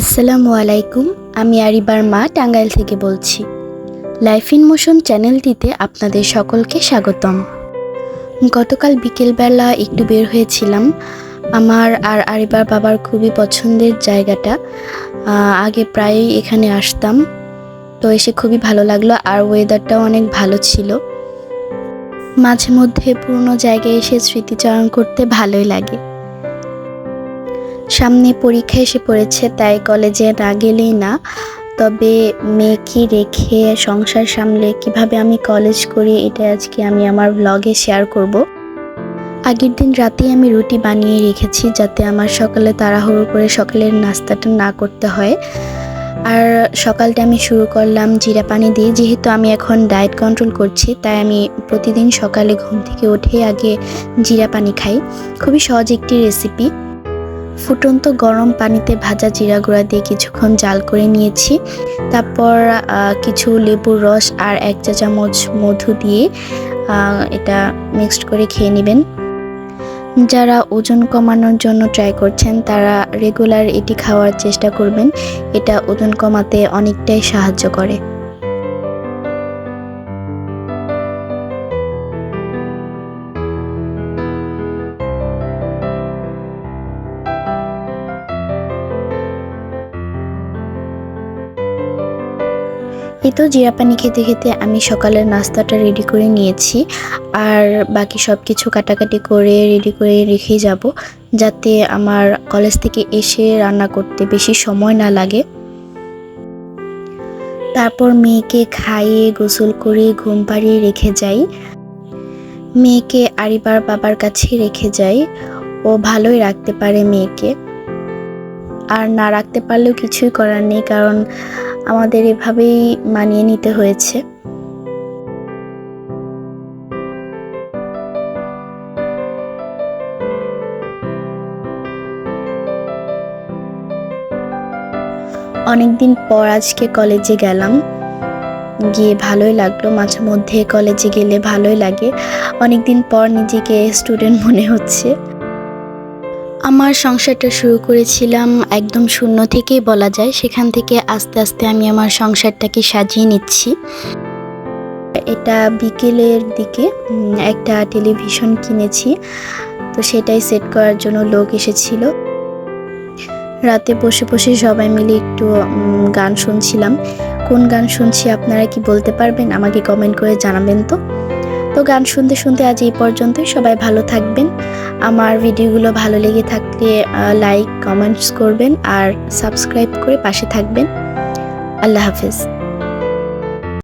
আসসালামু আলাইকুম, আমি আরিবার মা টাঙ্গাইল থেকে বলছি। লাইফ ইন মোশন চ্যানেলটিতে আপনাদের সকলকে স্বাগতম। গতকাল বিকেলবেলা একটু বের হয়েছিলাম। আমার আর আরিবার বাবার খুবই পছন্দের জায়গাটা। আগে প্রায়ই এখানে আসতাম। তো এসে খুবই ভালো লাগল আর ওয়েদারটাও অনেক ভালো ছিল। মাঝে মধ্যে পুরনো জায়গায় এসে স্মৃতিচারণ করতে ভালোই লাগে। সামনে পরীক্ষা এসে পড়েছে, তাই কলেজে না গেলেই না। তবে মেয়েকে রেখে সংসার সামলে কীভাবে আমি কলেজ করি, এটা আজকে আমি আমার ব্লগে শেয়ার করব। আগের দিন রাতেই আমি রুটি বানিয়ে রেখেছি, যাতে আমার সকালে তাড়াহুড়ো করে সকালের নাস্তাটা না করতে হয়। আর সকালটা আমি শুরু করলাম জিরা পানি দিয়ে, যেহেতু আমি এখন ডায়েট কন্ট্রোল করছি, তাই আমি প্রতিদিন সকালে ঘুম থেকে উঠে আগে জিরা পানি খাই। খুবই সহজ একটি রেসিপি ফুটন্ত গরম পানিতে ভাজা জিরা গুঁড়া দিয়ে কিছুক্ষণ জাল করে নিয়েছি। তারপর কিছু লেবুর রস আর এক চা চামচ মধু দিয়ে এটা মিক্সড করে খেয়ে নেবেন। যারা ওজন কমানোর জন্য ট্রাই করছেন, তারা রেগুলার এটি খাওয়ার চেষ্টা করবেন। এটা ওজন কমাতে অনেকটাই সাহায্য করে। এই তো জিরা পানি খেতে খেতে আমি সকালের নাস্তাটা রেডি করে নিয়েছি। আর বাকি সব কিছু কাটাকাটি করে রেডি করে রেখে যাব, যাতে আমার কলেজ থেকে এসে রান্না করতে বেশি সময় না লাগে। তারপর মেয়েকে খাইয়ে গোসল করে ঘুম পাড়িয়ে রেখে যাই। মেয়েকে আরিবার বাবার কাছে রেখে যাই। ও ভালোই রাখতে পারে মেয়েকে। আর না রাখতে পারলেও কিছুই করার নেই, কারণ আমাদের এভাবেই মানিয়ে নিতে হয়েছে। অনেকদিন পর আজকে কলেজে গেলাম। গিয়ে ভালোই লাগল, মাঝে মধ্যে কলেজে গেলে ভালোই লাগে। অনেকদিন পর নিজেকে স্টুডেন্ট মনে হচ্ছে। আমার সংসারটা শুরু করেছিলাম একদম শূন্য থেকেই বলা যায়। সেখান থেকে আস্তে আস্তে আমি আমার সংসারটাকে সাজিয়ে নিচ্ছি। এটা বিকেলের দিকে একটা টেলিভিশন কিনেছি। তো সেটাই সেট করার জন্য লোক এসেছিল। রাতে বসে বসে সবাই মিলে একটু গান শুনছিলাম। কোন গান শুনছি আপনারা কি বলতে পারবেন? আমাকে কমেন্ট করে জানাবেন তো। তো গান শুনতে শুনতে আজ এই পর্যন্তই। সবাই ভালো থাকবেন। আমার ভিডিওগুলো ভালো লেগে থাকলে লাইক কমেন্টস করবেন আর সাবস্ক্রাইব করে পাশে থাকবেন। আল্লাহ হাফেজ।